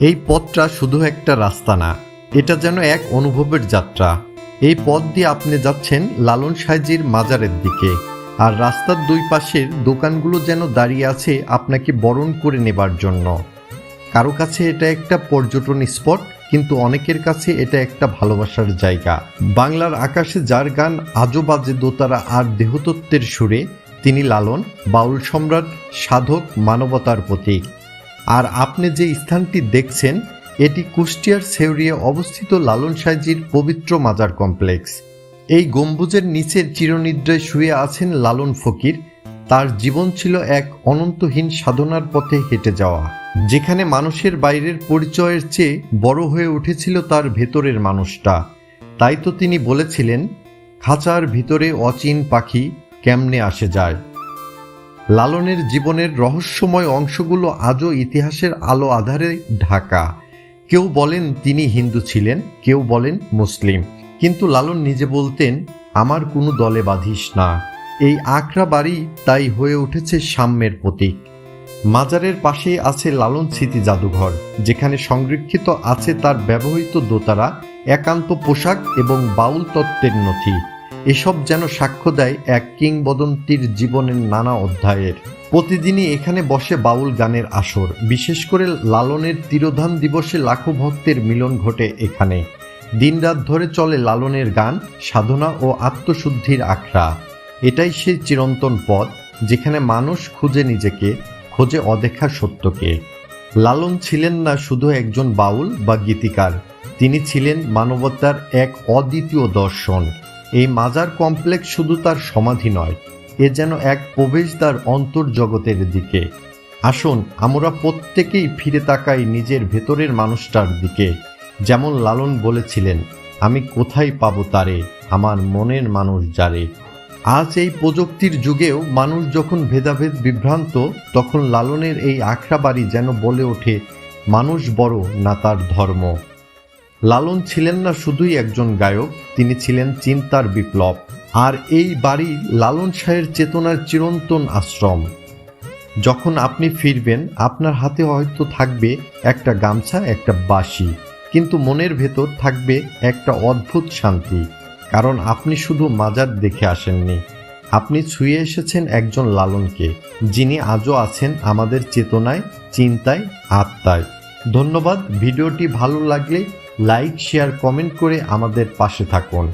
এই পথটা শুধু একটা রাস্তা না, এটা যেন এক অনুভবের যাত্রা। এই পথ দিয়ে আপনি যাচ্ছেন লালন সাহেজির মাজারের দিকে, আর রাস্তার দুই পাশের দোকানগুলো যেন দাঁড়িয়ে আছে আপনাকে বরণ করে নেবার জন্য। কারও কাছে এটা একটা পর্যটন স্পট, কিন্তু অনেকের কাছে এটা একটা ভালোবাসার জায়গা। বাংলার আকাশে যার গান আজও বাজে দোতারা আর দেহতত্ত্বের সুরে, তিনি লালন, বাউল সম্রাট, সাধক, মানবতার প্রতীক। আর আপনি যে স্থানটি দেখছেন, এটি কুষ্টিয়ার সেউরিয়ে অবস্থিত লালন সাইজির পবিত্র মাজার কমপ্লেক্স। এই গম্বুজের নিচের চিরনিদ্রায় শুয়ে আছেন লালন ফকির। তার জীবন ছিল এক অনন্তহীন সাধনার পথে হেঁটে যাওয়া। যেখানে মানুষের বাইরের পরিচয়ের চেয়ে বড় হয়ে উঠেছিল তার ভেতরের মানুষটা। তাই তো তিনি বলেছিলেন, খাঁচার ভিতরে অচিন পাখি কেমনে আসে যায়? লালনের জীবনের রহস্যময় অংশগুলো আজও ইতিহাসের আলো আধারে ঢাকা। কেউ বলেন তিনি হিন্দু ছিলেন, কেউ বলেন মুসলিম। কিন্তু লালন নিজে বলতেন, আমার কোনো দলে বাঁধিস না। এই আখড়া বাড়ি তাই হয়ে উঠেছে সাম্যের প্রতীক। মাজারের পাশেই আছে লালন স্মৃতি জাদুঘর, যেখানে সংরক্ষিত আছে তার ব্যবহৃত দোতারা, একান্ত পোশাক এবং বাউল তত্ত্বের নথি। এসব যেন সাক্ষ্য দেয় এক কিংবদন্তির জীবনের নানা অধ্যায়ের। প্রতিদিনই এখানে বসে বাউল গানের আসর, বিশেষ করে লালনের তিরোধান দিবসে লাখো ভক্তের মিলন ঘটে এখানে। দিনরাত ধরে চলে লালনের গান, সাধনা ও আত্মশুদ্ধির আখড়া। এটাই সেই চিরন্তন পথ যেখানে মানুষ খুঁজে নিজেকে, খোঁজে অদেখা সত্যকে। লালন ছিলেন না শুধু একজন বাউল বা গীতিকার, তিনি ছিলেন মানবতার এক অদ্বিতীয় দর্শন। এই মাজার কমপ্লেক্স শুধু তার সমাধি নয়, এ যেন এক প্রবেশদ্বার অন্তর্জগতের দিকে। আসুন, আমরা প্রত্যেকেই ফিরে তাকাই নিজের ভেতরের মানুষটার দিকে। যেমন লালন বলেছিলেন, আমি কোথায় পাবো তারে? আমার মনের মানুষ যারে? আজ এই প্রযুক্তির যুগেও মানুষ যখন ভেদাভেদ বিভ্রান্ত, তখন লালনের এই আখড়া বাড়ি যেন বলে ওঠে, মানুষ বড় না তার ধর্ম। লালন ছিলেন না শুধুই একজন গায়ক, তিনি ছিলেন চিন্তার বিপ্লব। আর এই বাড়ি লালন শাহের চেতনার চিরন্তন আশ্রম। যখন আপনি ফিরবেন, আপনার হাতে হয়তো থাকবে একটা গামছা, একটা বাঁশি, কিন্তু মনের ভেতর থাকবে একটা অদ্ভুত শান্তি, কারণ আপনি শুধু মাজার দেখে আসেননি। আপনি ছুঁয়ে এসেছেন একজন লালনকে, যিনি আজও আছেন আমাদের চেতনায়, চিন্তায়, আত্মায়। ধন্যবাদ, ভিডিওটি ভালো লাগলে লাইক শেয়ার কমেন্ট করে আমাদের পাশে থাকুন।